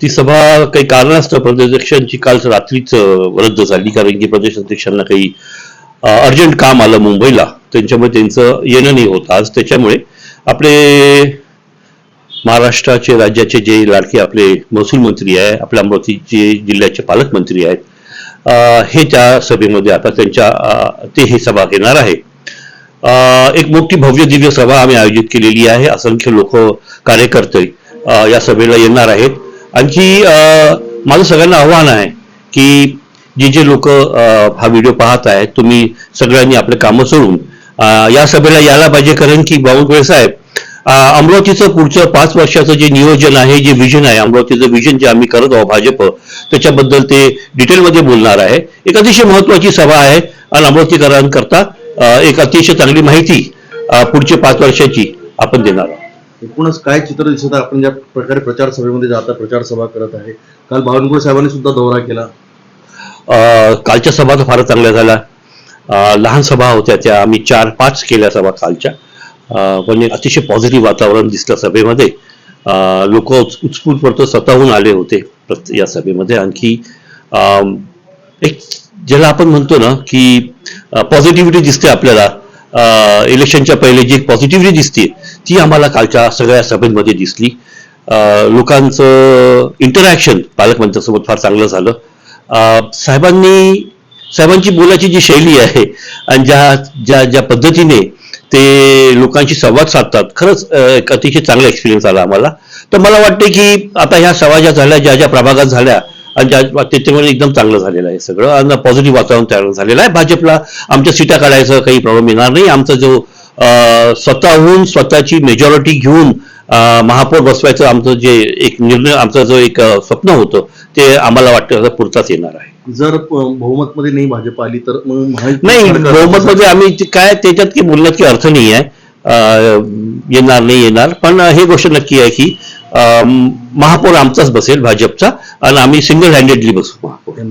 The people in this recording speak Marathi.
ती सभा काही कारणास्तव प्रदेशाध्यक्षांची काल रात्रीच रद्द झाली. कारण की प्रदेशाध्यक्षांना काही अर्जंट काम आलं मुंबईला. त्यांच्यामुळे त्यांचं येणं नाही होत आज. त्याच्यामुळे आपले महाराष्ट्राचे राज्याचे जे लाडके आपले महसूल मंत्री आहे आपल्या अमरावतीचे जिल्ह्याचे पालकमंत्री आहेत हे त्या सभेमध्ये आता त्यांच्या ते ही सभा घेणार आहे. एक मोठी भव्य दिव्य सभा आम्ही आयोजित केलेली आहे. असंख्य लोक कार्यकर्ते या सभेला येणार आहेत. आणखी माझं सगळ्यांना आव्हान आहे की जे जे लोक हा व्हिडिओ पाहत आहेत तुम्ही सगळ्यांनी आपले कामं सोडून या सभेला यायला पाहिजे. कारण की बावनकुळे साहेब अमरावतीचं पुढचं पाच वर्षाचं जे नियोजन आहे जे विजन आहे अमरावतीचं विजन जे आम्ही करत आहोत भाजप त्याच्याबद्दल ते डिटेलमध्ये बोलणार आहे. एक अतिशय महत्वाची सभा आहे आणि अमरावतीकरांकरता एक अतिशय चांगली माहिती पुढच्या पाच वर्षाची आपण देणार आहोत. एकूणच काय चित्र दिसत आहे? आपण ज्या प्रकारे प्रचार सभेमध्ये जाता प्रचार सभा करत आहे काल बावनकुळे साहेबांनी सुद्धा दौरा केला. अं, कालच्या सभा तर फारच चांगल्या झाल्या. लहान सभा होत्या त्या आम्ही चार पाच केल्या सभा कालच्या. पण एक अतिशय पॉझिटिव्ह वातावरण दिसलं सभेमध्ये. लोक उत्स्फूर्त स्वतःहून आले होते या सभेमध्ये. आणखी अं, एक ज्याला आपण म्हणतो ना की पॉझिटिव्हिटी दिसते आपल्याला. इलेक्शनच्या पहिले जी पॉझिटिव्हिटी दिसते ती आम्हाला कालच्या सगळ्या सभेमध्ये दिसली. लोकांचं इंटरॅक्शन पालकमंत्र्यांसोबत फार चांगलं झालं. साहेबांनी साहेबांची बोलायची जी शैली आहे आणि ज्या ज्या ज्या पद्धतीने ते लोकांशी संवाद साधतात खरंच एक अतिशय चांगला एक्सपिरियन्स आला आम्हाला. तर मला वाटते की आता ह्या सभा ज्या झाल्या ज्या ज्या प्रभागात झाल्या आणि ज्या त्याच्यामुळे एकदम चांगलं झालेलं आहे सगळं. आणि पॉझिटिव्ह वातावरण तयार झालेलं आहे. भाजपला आमच्या सीटा काढायचं काही प्रॉब्लेम येणार नाही. आमचा जो स्वतःहून स्वतःची मेजॉरिटी घेऊन महापौर बसवायचं आमचं जे एक निर्णय आमचं जो एक स्वप्न होतं ते आम्हाला वाटतं पुरताच येणार आहे. जर बहुमत मध्ये नाही भाजप आली तर नाही सरकार- बहुमत मध्ये आम्ही काय त्याच्यात काही बोलण्यात काही अर्थ नाही आहे. येणार नाही येणार. पण हे गोष्ट नक्की आहे की महापौर आमचाच बसेल भाजपचा आणि आम्ही सिंगल हँडेडली बसू महापौर.